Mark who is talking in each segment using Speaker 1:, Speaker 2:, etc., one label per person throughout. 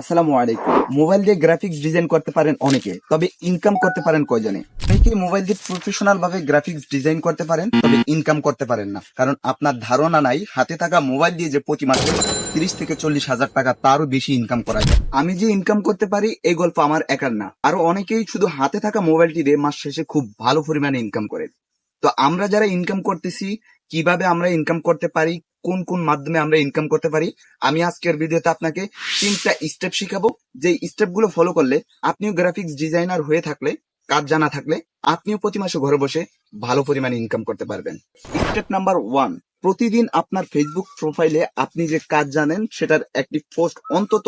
Speaker 1: আসসালামু আলাইকুম। মোবাইল দিয়ে গ্রাফিক্স ডিজাইন করতে পারেন অনেকে, তবে ইনকাম করতে পারেন কয়জনে? অনেকে মোবাইল দিয়ে প্রফেশনাল ভাবে গ্রাফিক্স ডিজাইন করতে পারেন, তবে ইনকাম করতে পারেন না। কারণ আপনার ধারণা নাই, হাতে থাকা মোবাইল দিয়ে যে প্রতি মাসে তিরিশ থেকে চল্লিশ হাজার টাকা, তারও বেশি ইনকাম করা যায়। আমি যে ইনকাম করতে পারি, এই গল্প আমার একার না। আরও অনেকেই শুধু হাতে থাকা মোবাইলটি দিয়ে মাস শেষে খুব ভালো পরিমাণে ইনকাম করে। তো আমরা যারা ইনকাম করতেছি, কীভাবে আমরা ইনকাম করতে পারি কোন কোন মাধ্যমে আমরা ইনকাম করতে পারি, আমি আজকের ভিডিওতে আপনাকে তিনটা স্টেপ শিখাবো। যে স্টেপগুলো ফলো করলে আপনিও গ্রাফিক্স ডিজাইনার হয়ে থাকলে, কাজ জানা থাকলে, আপনিও প্রতি মাসে ঘরে বসে ভালো পরিমাণে ইনকাম করতে পারবেন। স্টেপ নাম্বার ওয়ান প্রতিদিন আপনার ফেসবুক প্রোফাইলে আপনি যে কাজ জানেন, সেটার একটি পোস্ট অন্তত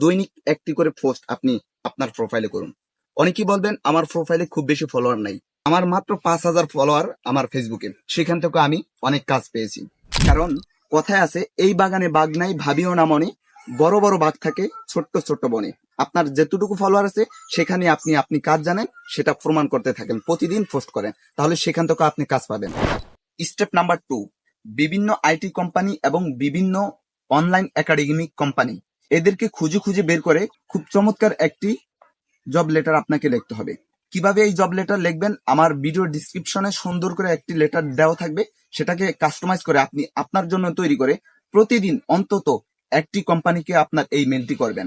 Speaker 1: দৈনিক একটি করে পোস্ট আপনি আপনার প্রোফাইলে করুন। অনেকেই বলবেন, আমার প্রোফাইলে খুব বেশি ফলোয়ার নাই। আমার মাত্র পাঁচ হাজার ফলোয়ার আমার ফেসবুকে সেখান থেকে আমি অনেক কাজ পেয়েছি। কারণ কথায় আছে, এই বাগানে বাঘ নাই, ভাবিও না মনে বড় বড় বাঘ থাকে, ছোট্ট ছোট্ট বনে। আপনার যেটুকু ফলোয়ার আছে, সেখানে আপনি আপনি কাজ জানেন, সেটা প্রমাণ করতে থাকেন, প্রতিদিন পোস্ট করেন। তাহলে সেখান থেকে আপনি কাজ পাবেন। স্টেপ নাম্বার টু বিভিন্ন আইটি কোম্পানি এবং বিভিন্ন অনলাইন একাডেমিক কোম্পানি এদেরকে খুঁজে খুঁজে বের করে খুব চমৎকার একটি জব লেটার আপনাকে লিখতে হবে। কীভাবে এই জব লেটার লিখবেন, আমার ভিডিও ডিসক্রিপশনে সুন্দর করে একটি লেটার দেওয়া থাকবে, সেটাকে কাস্টমাইজ করে আপনি আপনার জন্য তৈরি করে প্রতিদিন অন্তত একটি কোম্পানিকে আপনার এই মেলটি করবেন।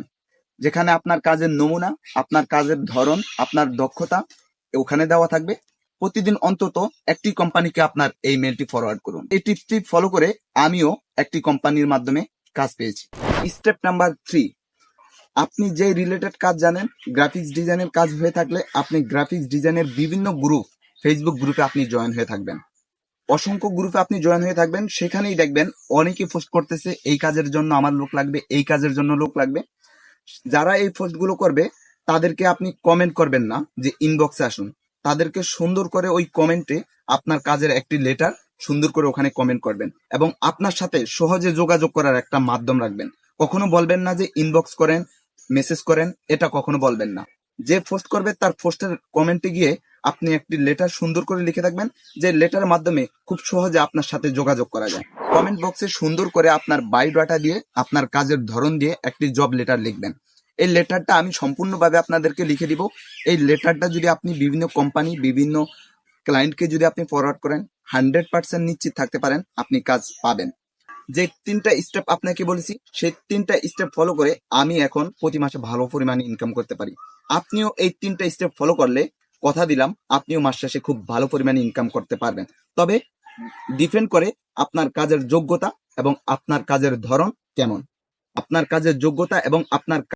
Speaker 1: যেখানে আপনার কাজের নমুনা, আপনার কাজের ধরন, আপনার দক্ষতা ওখানে দেওয়া থাকবে। প্রতিদিন অন্তত একটি কোম্পানিকে আপনার এই মেলটি ফরওয়ার্ড করুন। এই টিপসটি ফলো করে আমিও একটি কোম্পানির মাধ্যমে কাজ পেয়েছি। স্টেপ নাম্বার থ্রি আপনি যে রিলেটেড কাজ জানেন গ্রাফিক্স ডিজাইনের কাজ হয়ে থাকলে আপনি গ্রাফিক্স ডিজাইনের বিভিন্ন গ্রুপ ফেসবুক গ্রুপে আপনি জয়েন হয়ে থাকবেন। অসংখ্য গ্রুপে আপনি জয়েন হয়ে থাকবেন, সেখানেই দেখবেন অনেকে পোস্ট করতেছে, এই কাজের জন্য আমার লোক লাগবে, এই কাজের জন্য লোক লাগবে। যারা এই পোস্টগুলো করবে, তাদেরকে আপনি কমেন্ট করবেন না, যে ইনবক্সে আসুন। তাদেরকে সুন্দর করে ওই কমেন্টে আপনার কাজের একটি লেটার সুন্দর করে ওখানে কমেন্ট করবেন এবং আপনার সাথে সহজে যোগাযোগ করার একটা মাধ্যম রাখবেন। কখনো বলবেন না যে ইনবক্স করেন মেসেজ করেন, এটা কখনো বলবেন না। যে পোস্ট করবে, তার পোস্টের কমেন্টে গিয়ে আপনি একটি লেটার সুন্দর করে লিখে থাকবেন, যে লেটারের মাধ্যমে খুব সহজে আপনার সাথে যোগাযোগ করা যায়। কমেন্ট বক্সে সুন্দর করে আপনার বায়োডাটা দিয়ে, আপনার কাজের ধরন দিয়ে একটি জব লেটার লিখবেন। এই লেটারটা আমি সম্পূর্ণভাবে আপনাদেরকে লিখে দিব। এই লেটারটা যদি আপনি বিভিন্ন কোম্পানি বিভিন্ন ক্লায়েন্টকে যদি আপনি ফরওয়ার্ড করেন হান্ড্রেড পার্সেন্ট নিশ্চিত থাকতে পারেন, আপনি কাজ পাবেন। যে তিনটা স্টেপ আপনাকে বলেছি, সেই তিনটা স্টেপ ফলো করে আমি এখন প্রতি মাসে ভালো পরিমাণে ইনকাম করতে পারি। আপনিও এই তিনটা স্টেপ ফলো করলে, কথা দিলাম, আপনিও মাস শেষে খুব ভালো পরিমাণে ইনকাম করতে পারবেন। তবে ডিপেন্ড করে আপনার কাজের যোগ্যতা এবং আপনার কাজের ধরন কেমন। আপনার কাজের যোগ্যতা এবং আপনার